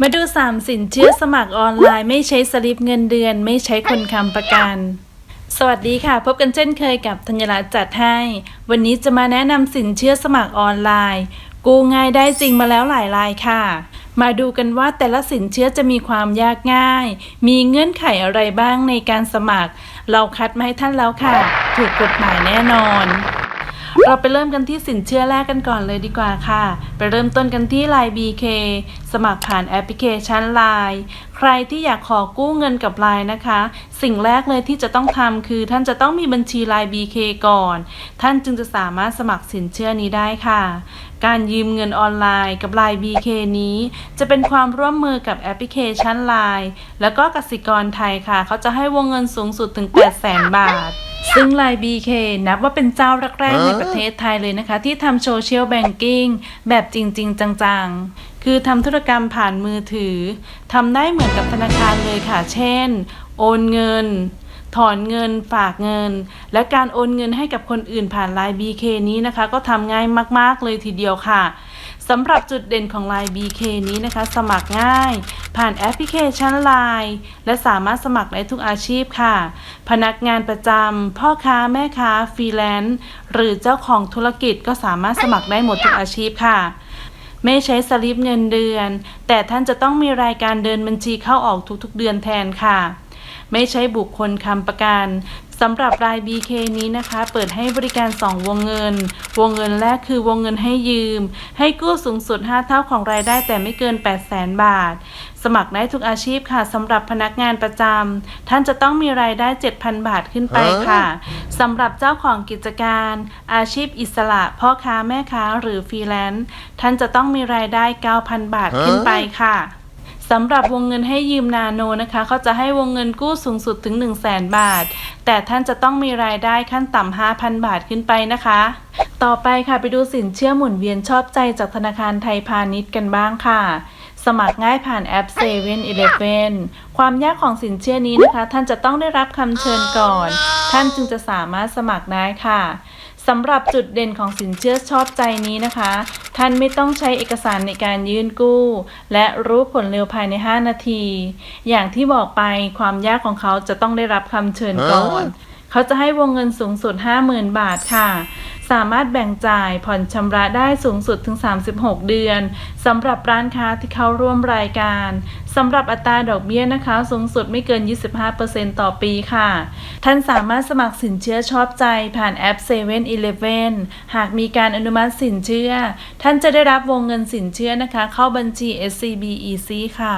มาดู 3 สินเชื่อสมัครออนไลน์ไม่ใช้สลิปเงินเดือน ไม่ใช้คนค้ำประกัน สวัสดีค่ะ พบกันเช่นเคยกับธัญรัตน์จัดให้ วันนี้จะมาแนะนำสินเชื่อสมัครออนไลน์ กู้ง่ายได้จริงมาแล้วหลายรายค่ะ มาดูกันว่าแต่ละสินเชื่อจะมีความยากง่าย มีเงื่อนไขอะไรบ้างในการสมัคร เราคัดมาให้ท่านแล้วค่ะ ถูกกฎหมายแน่นอน เราไปเริ่มกันที่สินเชื่อแรกกันก่อนเลยดีกว่าค่ะ ไปเริ่มต้นกันที่ Line BK สมัครผ่านแอปพลิเคชัน Line ใครที่อยากขอกู้เงินกับ Line นะคะ สิ่งแรกเลยที่จะต้องทำคือท่านจะต้องมีบัญชี Line BK ก่อน ท่านจึงจะสามารถสมัครสินเชื่อนี้ได้ค่ะการยืมเงินออนไลน์กับ Line BK นี้ จะเป็นความร่วมมือกับแอปพลิเคชัน Line แล้วก็กสิกรไทยค่ะ เขาจะให้วงเงินสูงสุดถึง 800,000 บาท ซึ่ง Line BK นับว่าเป็นเจ้าแรกๆในประเทศไทยเลยนะคะ ที่ทำโซเชียลแบงกิ้งแบบจริง ๆ จัง ๆ คือทำธุรกรรมผ่านมือถือทำได้เหมือนกับธนาคารเลยค่ะ เช่น โอนเงิน ถอนเงินฝากเงิน และการโอนเงินให้กับคนอื่นผ่าน Line BK นี้นะคะ ก็ทำง่ายมาก ๆ เลยทีเดียวค่ะสำหรับจุดเด่นของ Line BK นี้นะคะ สมัครง่าย ผ่านแอปพลิเคชัน Line และสามารถสมัครได้ทุกอาชีพค่ะ พนักงานประจำพ่อค้าแม่ค้าฟรีแลนซ์หรือเจ้าของธุรกิจก็สามารถสมัครได้หมดทุกอาชีพค่ะไม่ใช้สลิปเงินเดือน แต่ท่านจะต้องมีรายการเดินบัญชีเข้าออกทุกๆเดือนแทนค่ะ ไม่ใช้บุคคลค้ำประกันสำหรับราย BK นี้นะคะ เปิดให้บริการ 2 วงเงิน วงเงินแรกคือวงเงินให้ยืม ให้กู้สูงสุด 5 เท่าของรายได้แต่ไม่เกิน 8 0 0 0 0 0บาท สมัครได้ทุกอาชีพค่ะสำหรับพนักงานประจำท่านจะต้องมีรายได้ 7,000 บาทขึ้นไปค่ะสำหรับเจ้าของกิจการ อาชีพอิสระ พ่อค้าแม่ค้าหรือฟรีแลนซ์ท่านจะต้องมีรายได้ 9,000 บาทขึ้นไปค่ะ สำหรับวงเงินให้ยืมนาโนนะคะเขาจะให้วงเงินกู้สูงสุดถึง 1 0 0 0 0แบาท แต่ท่านจะต้องมีรายได้ขั้นต่ำ5,000 บาทขึ้นไปนะคะ ต่อไปค่ะไปดูสินเชื่อหมุนเวียนชอบใจจากธนาคารไทยพาณิชย์กันบ้างค่ะสมัครง่ายผ่านแอป7 e เ e ่ e อความยากของสินเชื่อนี้นะคะ ท่านจะต้องได้รับคำเชิญก่อน ท่านจึงจะสามารถสมัครได้ค่ะ สำหรับจุดเด่นของสินเชื่อชอบใจนี้นะคะ ท่านไม่ต้องใช้เอกสารในการยื่นกู้ และรู้ผลเร็วภายใน 5 นาที อย่างที่บอกไปความยากของเขาจะต้องได้รับคำเชิญก่อน เขาจะให้วงเงินสูงสุด 50,000 บาทค่ะ สามารถแบ่งจ่ายผ่อนชำระได้สูงสุดถึง 36 เดือนสำหรับร้านค้าที่เข้าร่วมรายการสำหรับอัตราดอกเบี้ยนะคะ สูงสุดไม่เกิน 25%ต่อปีค่ะ ท่านสามารถสมัครสินเชื่อชอบใจผ่านแอป7 e เ e ่ e หากมีการอนุมัติสินเชื่อ ท่านจะได้รับวงเงินสินเชื่อนะคะ เข้าบัญชี SCB EC ค่ะ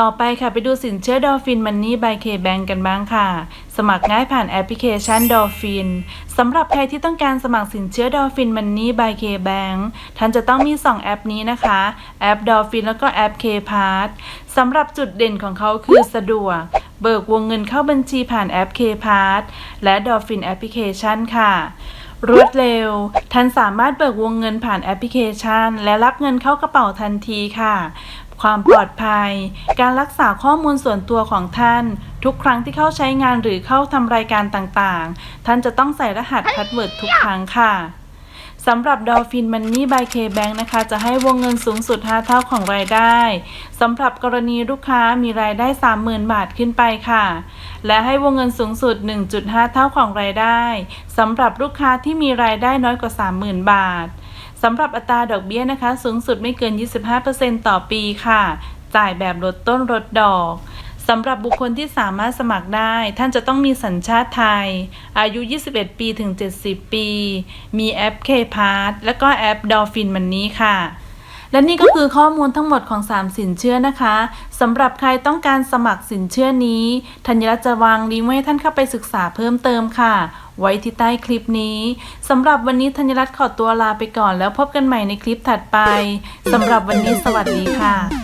ต่อไปค่ะไปดูสินเชื่อ Dolphin Money by K-Bank กันบ้างค่ะ สมัครง่ายผ่านแอปพลิเคชัน Dolphin สำหรับใครที่ต้องการสมัครสินเชื่อ Dolphin Money by K-Bank ท่านจะต้องมี 2 แอปนี้นะคะ แอป Dolphin แล้วก็แอป K-Pass สำหรับจุดเด่นของเขาคือสะดวก เบิกวงเงินเข้าบัญชีผ่านแอป K-Pass และ Dolphin Application ค่ะรวดเร็ว ท่านสามารถเบิกวงเงินผ่านแอปพลิเคชัน และรับเงินเข้ากระเป๋าทันทีค่ะ ความปลอดภัย การรักษาข้อมูลส่วนตัวของท่าน ทุกครั้งที่เข้าใช้งานหรือเข้าทำรายการต่างๆ ท่านจะต้องใส่รหัสพาสเวิร์ดทุกครั้งค่ะสำหรับ Dolphin Money by K-Bank นะคะ จะให้วงเงินสูงสุด 5 เท่าของรายได้สำหรับกรณีลูกค้ามีรายได้ 30,000 บาทขึ้นไปค่ะ และให้วงเงินสูงสุด 1.5 เท่าของรายได้สำหรับลูกค้าที่มีรายได้น้อยกว่า 30,000 บาท สำหรับอัตราดอกเบี้ยนะคะ สูงสุดไม่เกิน 25%ต่อปีค่ะ จ่ายแบบลดต้นลดดอกสำหรับบุคคลที่สามารถสมัครได้ ท่านจะต้องมีสัญชาติไทย อายุ 21 ปีถึง 70 ปี มีแอป K-Pass และก็แอป Dolphin Money ค่ะ และนี่ก็คือข้อมูลทั้งหมดของ 3 สินเชื่อนะคะสำหรับใครต้องการสมัครสินเชื่อนี้ ธัญรัตน์จะวางลิงก์ไว้ให้ท่านเข้าไปศึกษาเพิ่มเติมค่ะ ไว้ที่ใต้คลิปนี้สำหรับวันนี้ธัญรัตน์ขอตัวลาไปก่อนแล้วพบกันใหม่ในคลิปถัดไปสำหรับวันนี้สวัสดีค่ะ